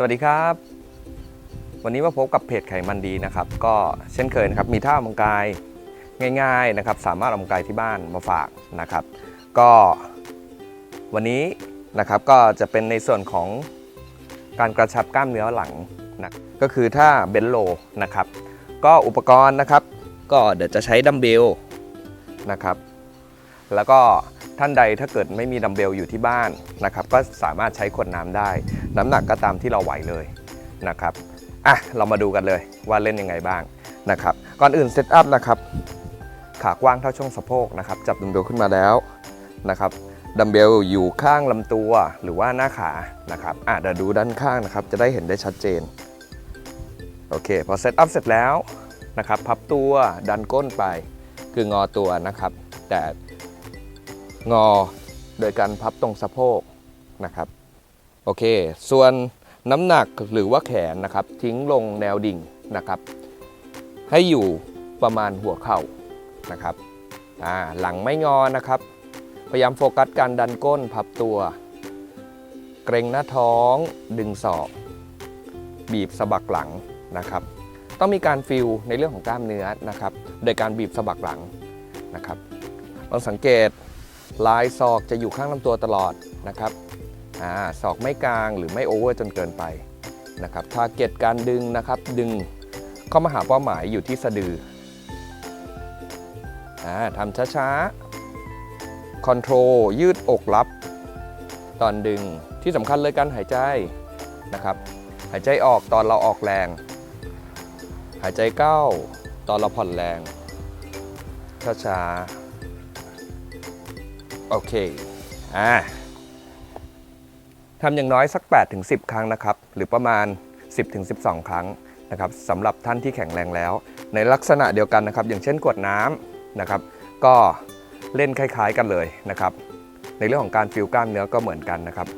สวัสดีครับ วันนี้มาพบกับเพจไขมันดีนะครับ ก็เช่นเคยนะครับมีท่าออกกำลังกายง่าย ๆนะครับ สามารถออกกำลังกายที่บ้านมาฝากนะครับ ก็วันนี้นะครับก็จะเป็นในส่วนของการกระชับกล้ามเนื้อหลังนะก็คือท่าเบนโลนะครับ ก็อุปกรณ์นะครับ ก็เดี๋ยวจะใช้ดัมเบลนะครับ แล้วก็ท่านใดถ้าเกิดไม่มีดัมเบลอยู่ที่บ้านนะครับก็สามารถใช้ขวดน้ำได้ น้ำหนักก็ตามที่เราไหวเลยนะครับอะเรามาดูกันเลยว่าเล่นยังไงบ้างนะครับก่อนอื่นเซตอัพนะครับขากว้างเท่าช่วงสะโพกนะครับจับดัมเบลขึ้นมาแล้วนะครับดัมเบลอยู่ข้างลำตัวหรือว่าหน้าขานะครับอะเดี๋ยวดูด้านข้างนะครับจะได้เห็นได้ชัดเจนโอเคพอเซตอัพเสร็จแล้วนะครับพับตัวดันก้นไปคืองอตัวนะครับ แต่ งอโดยการพับตรงสะโพกนะครับ โอเค ส่วนน้ำหนักหรือว่าแขนนะครับ ทิ้งลงแนวดิ่งนะครับ ให้อยู่ประมาณหัวเข่านะครับหลังไม่งอนะครับ พยายามโฟกัสการดันก้นพับตัว เกรงหน้าท้อง ดึงศอก บีบสะบักหลังนะครับ ต้องมีการฟิลในเรื่องของกล้ามเนื้อนะครับ โดยการบีบสะบักหลังนะครับลองสังเกต ลายศอกจะอยู่ข้างลำตัวตลอดนะครับอศอกไม่กลางหรือไม่โอเวอร์จนเกินไปนะครับทาร์เก็ตการดึงนะครับดึงเข้ามาหาเป้าหมายอยู่ที่สะดืออทำช้าๆคอนโทรลยืดอกรับ ตอนดึงที่สำคัญเลยการหายใจนะครับ หายใจออกตอนเราออกแรง หายใจเข้าตอนเราผ่อนแรงช้าๆ โอเค อ่าทำอย่างน้อยสัก 8-10 ครั้งนะครับ หรือประมาณ 10-12 ครั้งนะครับสำหรับท่านที่แข็งแรงแล้ว ในลักษณะเดียวกันนะครับ อย่างเช่นกวดน้ำนะครับ ก็เล่นคล้ายๆกันเลยนะครับ ในเรื่องของการฟิลกล้ามเนื้อก็เหมือนกันนะครับ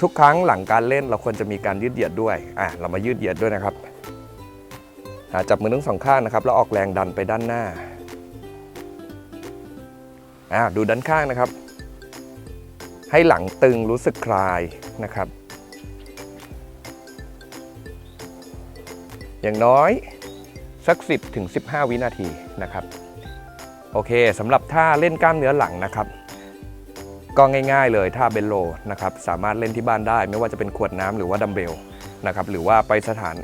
ทุกครั้งหลังการเล่นเราควรจะมีการยืดเหยียดด้วยอะเรามายืดเหยียดด้วยนะครับจับมือทั้งสองข้างนะครับ แล้วออกแรงดันไปด้านหน้า อะดูด้านข้างนะครับ ให้หลังตึงรู้สึกคลายนะครับ อย่างน้อยสัก 10ถึง15 วินาทีนะครับ โอเคสำหรับท่าเล่นกล้ามเนื้อหลังนะครับ ก็ง่ายๆเลยท่าเบนโลนะครับ สามารถเล่นที่บ้านได้ ไม่ว่าจะเป็นขวดน้ำหรือว่าดัมเบลนะครับ หรือว่าไปสถาน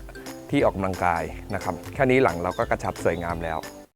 ที่ออกกำลังกายนะครับ แค่นี้หลังเราก็กระชับสวยงามแล้ว